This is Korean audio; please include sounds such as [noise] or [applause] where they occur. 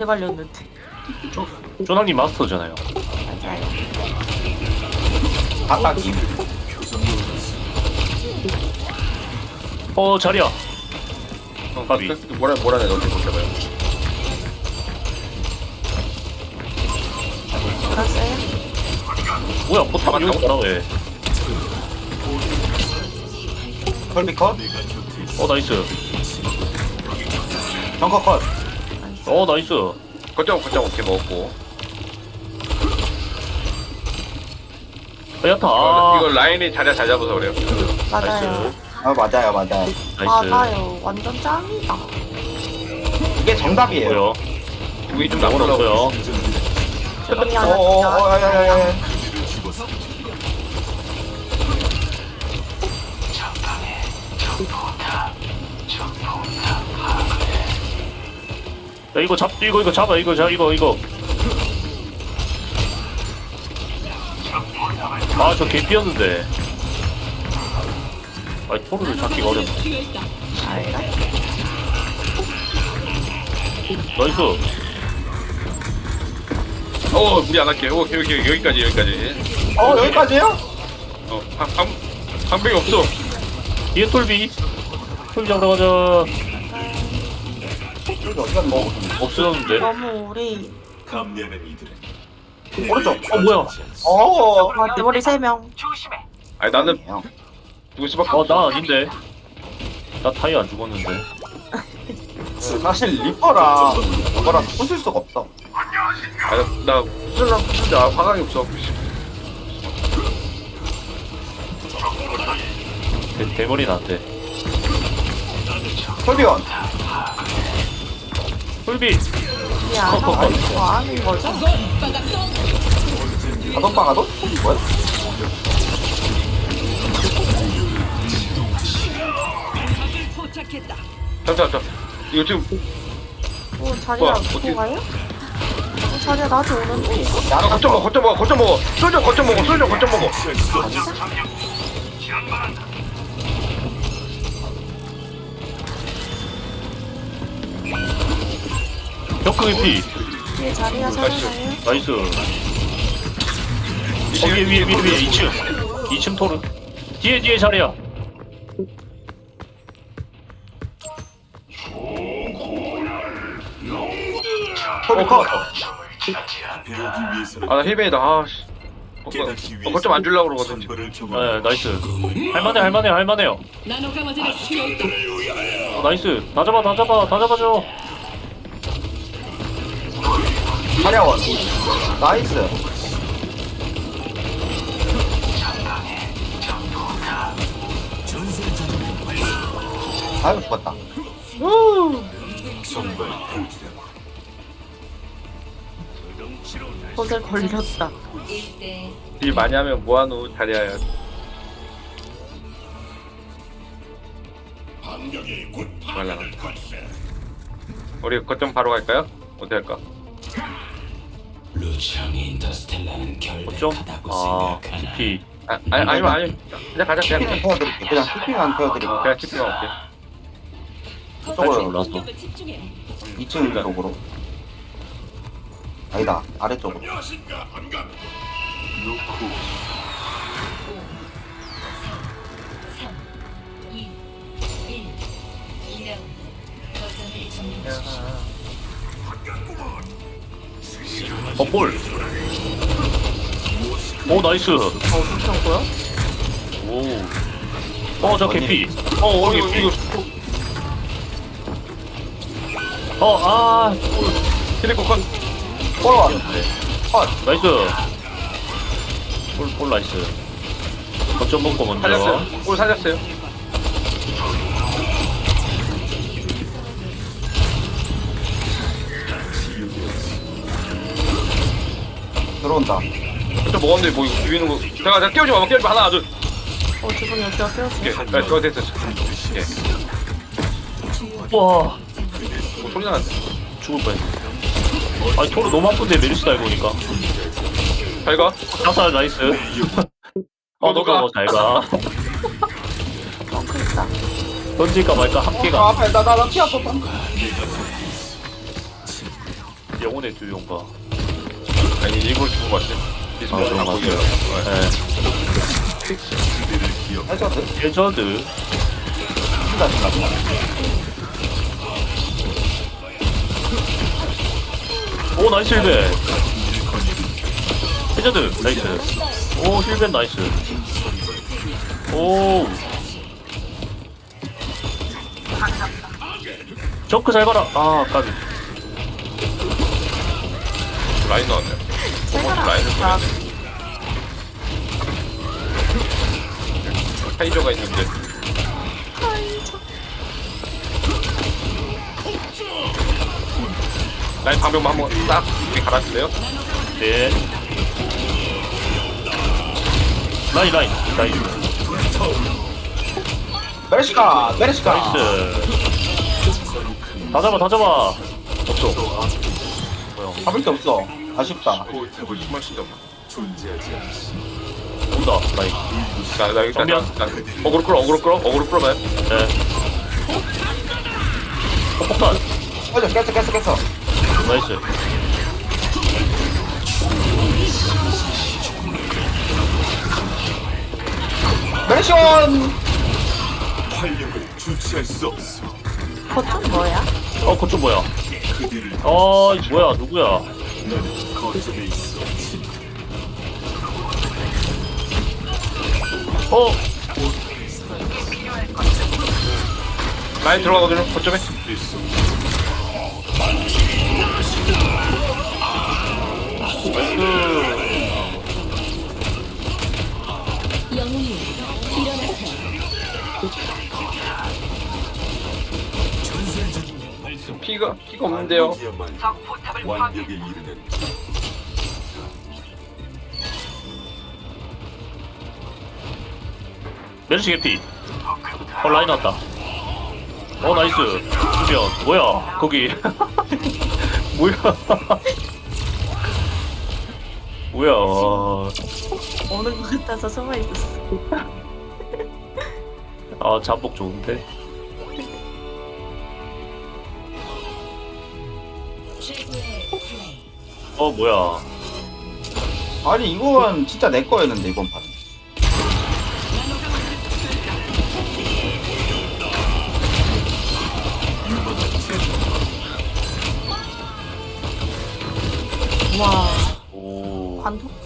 해발렸는데 쪼낭님 마스터잖아요. 맞아요 바닥이 어 자리야. 어, 까비. 그, 뭐라 뭐라 내 너한테 볼게봐요. 알았어요? 뭐야 포탑 여기 뭐라 왜? 컬비 컷 어 나이스. 정커 컷 어 나이스. 거점 거점 오케이 먹었고. 아, 야타. 이거, 아, 이거 라인이 자리 잘 잡아서 그래요. 맞아요 아 맞아요 맞아요 나이스. 맞아요 완전 짱이다 이게 정답이에요 뭐요? 우리 좀 나온 나오더라고. 없어요. 조용히 하나 어어어 야야야야 야 이거 잡 이거 이거 잡아 이거 자 이거 이거. 아 저 개피였는데. 아 토르를 잡기가 어렵네. 알다 나이스. 어 무리 안 할게. 오 오케이 오케이 여기까지 여기까지. 어 여기까지요? 어방 방백이 없어. 뒤에 톨비. 톨비 잡으러 가자. 여기 뭐 없어졌는데. 너무 우리 감내는 이들은 오른쪽 어 뭐야? 어 아, 내 머리 3명 아니 나는 형. 죽을 수밖에 어 없어. 나 아닌데. 나 타이 안 죽었는데. [laughs] 사실 리퍼랑 저거랑 부술 수가 없어 아나 무슨 무슨 나 화강이 없어. 대, 대머리 나한테. 컬비원 하고 뭐 하는 거죠? 가돈 빠가돈? 뭐야? 잠깐 잠깐. 이거 지금 어 자리야 뭐야, 어떻게- 가요? 어, 자리야 나한테 오는데 아 거점 먹어 거점 먹어 거점 먹어. 거점 먹어 거점 먹어. 벽극의 피. 뒤에 자리야 살아가요? 나이스. 어, 위에, 위에, 위에, 위에, 2층. 2층 토르. 뒤에, 뒤에 자리야. 컬비 컷 아나 힐베이다. 아 씨. 어, 깨닫기 어, 거점 안 주려고 그러거든. 네, 나이스. 할만해, 할만해, 할만해요. 나노. 어, 나이스. 다 잡아, 다 잡아, 다 잡아줘. 사려원 나이스 아유 죽었다 곳에 걸렸다 일 많이 하면 뭐하노 자리야. 말라. 우리 거점 바로 갈까요? 어떻게 할까? 루청이 인터스텔라는 어쩜? 결백하다고 아, 생각하나 피. 아, 아니 아니면 아니. 그냥 가자 그냥. TP만 태워드릴게 그냥 TP만 태워드릴게 그냥 TP만 올게. 공격에 집중해. 2층 쪽으로 아니다 아래쪽으로 어, 볼. 오, 나이스. 어 엄청 보여? 오. 어, 저 개피. 어, 어 어, 이거 개피. 이거 어, 아. 힐리코 컷. 콜원 나이스. 볼, 볼 나이스. 거점 먹고 먼저. 살렸어요. 골 살렸어요. 들어온다 거점 먹었는데 뭐 이거 비비는 거. 잠깐 잠깐 깨우지 마. 깨우지 마. 하나 둘. 어 죄송해요 제가 오케이. 깨웠어요 네, 저 됐어. 오케이. 와. 뭐 소리 나는데. 죽을 뻔했네. 아니, 토르 너무 아픈데, 메르시다, 이거니까. 잘 가. 자살 나이스. 어, 너가 뭐잘 가. 펑크 있다 던질까 말까 어, 합계가. 앞에 나나 나 피 아파 영혼의 두용가. 아니 일부러 죽은 것 같아. 아, 그런 것 같아요. 네. 해저드? 해저드. 신다, 신다, 신다. 오, 나이스 힐벤. 해저드, 나이스. 오, 힐벤 나이스. 오. 저크 잘 가라. 아, 까비. 라인 나왔네. 제가 라인을 아, 보냈네. 타이저가 있는데. 라인 방벽만 한번 싹 이렇게 갈아주세요. 네. 라인, 라인, 라인. 메르시카! 메르시카! 나이스. 다 잡아, 다 잡아. 없어. 뭐야, 잡을 게 없어. 아쉽다. 포탑을 힘을 쓰자. 존재하지 않지. 온다, 라인. 나, 나 일단 정면. 나, 어그로 끌어, 어그로 끌어, 어그로 끌어봐요. 네. 어, 폭탄. 깼어, 깼어, 깼어, 깼어. 나이스. 메르시온! 활력을 주체할 수 없어. 거점 뭐야? 어, 그쪽 뭐야? 그들을 어, 이 뭐야, 누구야? 있어. 어, 라인 들어가거든요. 거점에. 영웅이 일어나세요. 피가 피가 없는데요. 완벽에 이르는 메르시 개피. 어, 라인 왔다. 어, 나이스. 수면. 뭐야, 거기. [laughs] 뭐야. [laughs] 뭐야. 오는 것 같아서 숨어 있었어. 아, 잠복 좋은데? 어 뭐야. 아니 이건 진짜 내 거였는데 이번 판. 와 오. 관통?